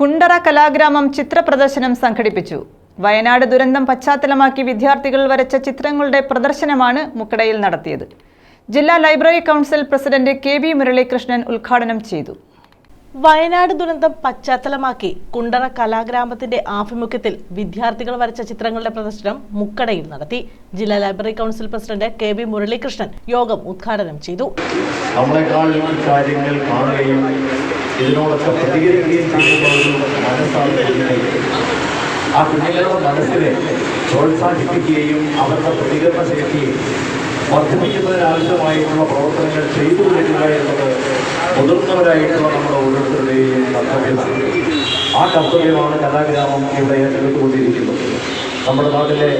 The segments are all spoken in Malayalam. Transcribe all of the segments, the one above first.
കുണ്ടറ കലാഗ്രാമം ചിത്രപ്രദർശനം സംഘടിപ്പിച്ചു. വയനാട് ദുരന്തം പശ്ചാത്തലമാക്കി വിദ്യാർത്ഥികൾ വരച്ച ചിത്രങ്ങളുടെ പ്രദർശനമാണ് മുക്കടയിൽ നടത്തിയത്. ജില്ലാ library council president K V Muralikrishnan ഉദ്ഘാടനം ചെയ്തു. വയനാട് ദുരന്തം പശ്ചാത്തലമാക്കി കുണ്ടറ കലാഗ്രാമത്തിന്റെ ആഭിമുഖ്യത്തിൽ വിദ്യാർത്ഥികൾ വരച്ച ചിത്രങ്ങളുടെ പ്രദർശനം മുക്കടയിൽ നടത്തി. ജില്ലാ library council president K V Muralikrishnan യോഗം ഉദ്ഘാടനം ചെയ്തു. നമ്മളെക്കാൾ കാര്യങ്ങൾ കാണുകയും ഇതിനോടൊക്കെ പ്രതികരിക്കുകയും മനസ്സാണ് കുഞ്ഞുങ്ങൾക്ക് ആ കുഞ്ഞുങ്ങളുടെ മനസ്സിനെ പ്രോത്സാഹിപ്പിക്കുകയും അവരുടെ പ്രതികരണ ശേഷിയെ വർദ്ധിപ്പിക്കുന്നതിനാവശ്യമായിട്ടുള്ള പ്രവർത്തനങ്ങൾ ചെയ്തു വരിക എന്നത് മുതിർന്നവരായിട്ടുള്ള നമ്മുടെ ഓരോരുത്തരുടെയും കർത്തവ്യമാണ്. ആ കർത്തവ്യമാണ് കലാഗ്രാമം ഇവിടെ ഏറ്റെടുത്തുകൊണ്ടിരിക്കുന്നത് നമ്മുടെ നാട്ടിലെ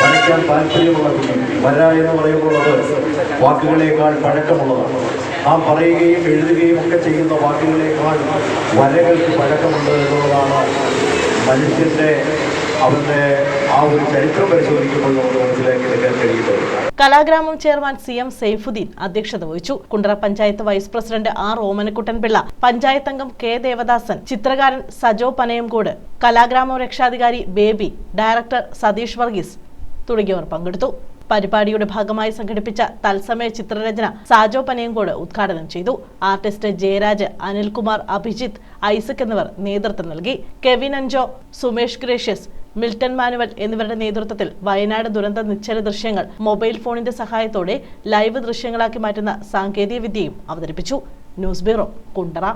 വരയ്ക്കാൻ താല്പര്യമുള്ള വര എന്ന് പറയുന്നത് വാക്കുകളേക്കാൾ പഴക്കമുള്ളതാണ്. ആ പറയുകയും എഴുതുകയും ഒക്കെ ചെയ്യുന്ന വാക്കുകളേക്കാൾ വരകൾക്ക് പഴക്കമുണ്ട് എന്നുള്ളതാണ് മനുഷ്യന്റെ അവന്റെ ആ ഒരു ചരിത്രം പരിശോധിക്കുമ്പോൾ നമുക്ക് കഴിയുന്നത്. കലാഗ്രാമം ചെയർമാൻ സി എം സൈഫുദ്ദീൻ അധ്യക്ഷത വഹിച്ചു. Kundara panchayat vice president R Omanakuttanpillai panchayat അംഗം കെ ദേവദാസൻ ചിത്രകാരൻ സജോ പനയംകോട് കലാഗ്രാമം രക്ഷാധികാരി ബേബി ഡയറക്ടർ സതീഷ് വർഗീസ് തുടങ്ങിയവർ പങ്കെടുത്തു. പരിപാടിയുടെ ഭാഗമായി സംഘടിപ്പിച്ച തത്സമയ ചിത്രരചന സാജോ പനയങ്കോട് ഉദ്ഘാടനം ചെയ്തു. ആർട്ടിസ്റ്റ് ജയരാജ് അനിൽകുമാർ അഭിജിത്ത് ഐസക് എന്നിവർ നേതൃത്വം നൽകി. കെവിൻ അഞ്ചോ സുമേഷ് ഗ്രേഷ്യസ് മിൽട്ടൺ മാനുവൽ എന്നിവരുടെ നേതൃത്വത്തിൽ വയനാട് ദുരന്ത നിശ്ചല ദൃശ്യങ്ങൾ മൊബൈൽ ഫോണിന്റെ സഹായത്തോടെ ലൈവ് ദൃശ്യങ്ങളാക്കി മാറ്റുന്ന സാങ്കേതിക വിദ്യയും അവതരിപ്പിച്ചു. News bureau Kundara.